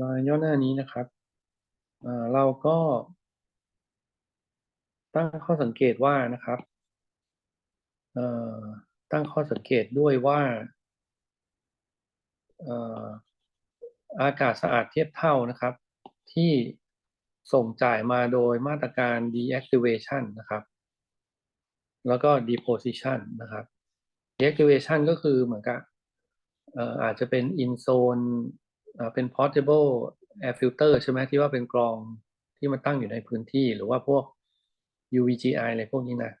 มาย่อหน้านี้นะครับเราก็ตั้งข้อสังเกตว่านะครับตั้งข้อสังเกตด้วยว่าอากาศสะอาดเทียบเท่านะครับ ที่ส่งจ่ายมาโดยมาตรการ deactivation นะครับ แล้วก็ deposition นะครับ deactivation ก็คือเหมือนกับเอ่ออาจจะเป็น in zone เอ่อเป็น portable air filter ใช่ไหมที่ว่าเป็นกรองที่มันตั้งอยู่ในพื้นที่ หรือว่าพวก UVGI อะไรพวกนี้นะ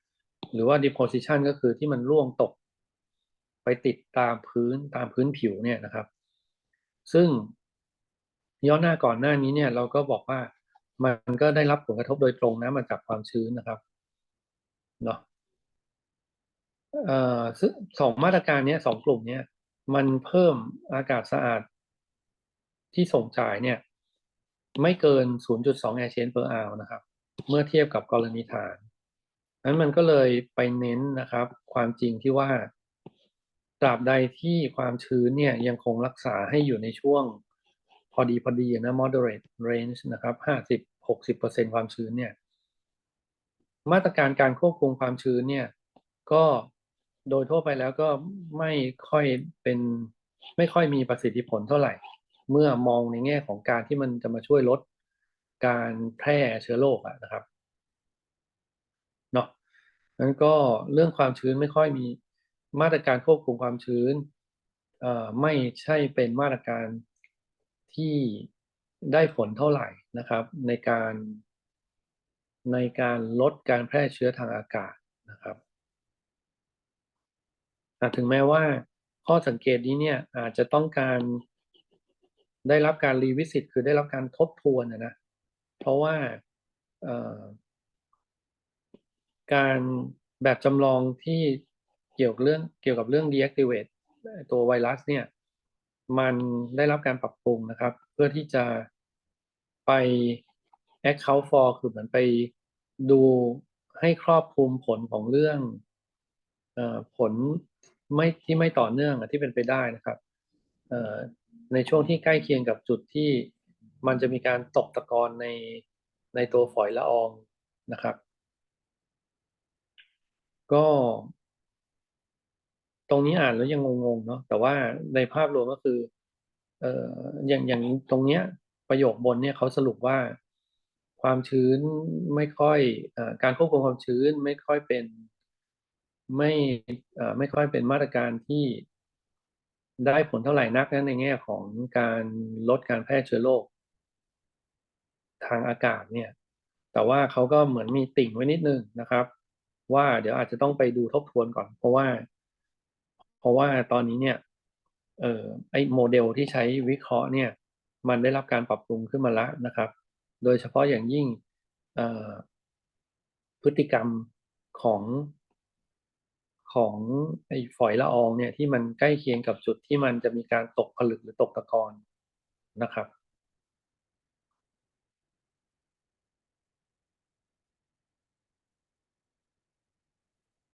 หรือว่า deposition ก็คือที่มันร่วงตก ไปติดตามพื้นตามพื้นผิวเนี่ยนะครับ ซึ่งย้อนหน้าก่อนหน้านี้เนี่ยเราก็บอกว่ามันก็ได้รับผลกระทบโดยตรงนะมาจากความชื้นนะครับเนาะอ่อซึ่งสองมาตรการเนี้ยสองกลุ่มเนี้ยมันเพิ่มอากาศสะอาด ที่ส่งจ่ายเนี่ยไม่เกิน 0.2 air chain per hour นะครับ เมื่อเทียบกับกรณีฐานนั้นมันก็เลยไปเน้นนะครับ ความจริงที่ว่าตราบใดที่ความชื้นเนี่ยยังคงรักษาให้อยู่ในช่วงพอดีพอดีนะ moderate range นะครับ 50-60%ความชื้นเนี่ย มาตรการการควบคุมความชื้นเนี่ย ก็โดยทั่วไปแล้วก็ไม่ค่อยเป็นไม่ค่อยมีประสิทธิผลเท่าไหร่ เมื่อมองในแง่ของการที่มันจะมาช่วยลดการแพร่เชื้อโรคอะนะครับเนาะนั้นก็เรื่องความชื้นไม่ค่อยมีมาตรการควบคุมความชื้นไม่ใช่เป็นมาตรการที่ได้ผลเท่าไหร่นะครับ ในการในการลดการแพร่เชื้อทางอากาศนะครับถึงแม้ว่าข้อสังเกตนี้เนี่ยอาจจะต้องการ ได้รับการรีวิสิตคือได้รับการทบทวนนะเพราะว่าการแบบจำลองที่เกี่ยวกับเรื่องเกี่ยวกับเรื่อง deactivate ตัวไวรัสเนี่ย มันได้รับการปรับปรุงนะครับ เพื่อที่จะไป account for คือเหมือนไปดูให้ครอบคลุมผลของเรื่องอผลไม่ที่ไม่ต่อเนื่องที่เป็นไปได้นะครับ ในช่วงที่ใกล้เคียงกับจุดที่มันจะมีการตกตะกอนในในตัวฝอยละอองนะครับ ก็ ตรงนี้อ่านแล้วยังงงๆเนาะแต่ว่าในภาพรวมก็คือเอ่ออย่างอย่างตรงเนี้ยประโยคบนเนี่ยเขาสรุปว่าความชื้นไม่ค่อยอการควบคุมความชื้นไม่ค่อยเป็นไม่ไม่ค่อยเป็นมาตรการที่ ได้ผลเท่าไหร่นักนะในแง่ของการลดการแพร่เชื้อโรคทางอากาศเนี่ย แต่ว่าเขาก็เหมือนมีติ่งไว้นิดนึงนะครับ ว่าเดี๋ยวอาจจะต้องไปดูทบทวนก่อน เพราะว่า เพราะว่าตอนนี้เนี่ย เอ่อไอโมเดลที่ใช้วิเคราะห์เนี่ย มันได้รับการปรับปรุงขึ้นมาแล้วนะครับ โดยเฉพาะอย่างยิ่งพฤติกรรมของ ของไอ้ฝอยละอองเนี่ยที่มันใกล้เคียงกับจุดที่มันจะมีการตกผลึกหรือตกตะกอนนะครับ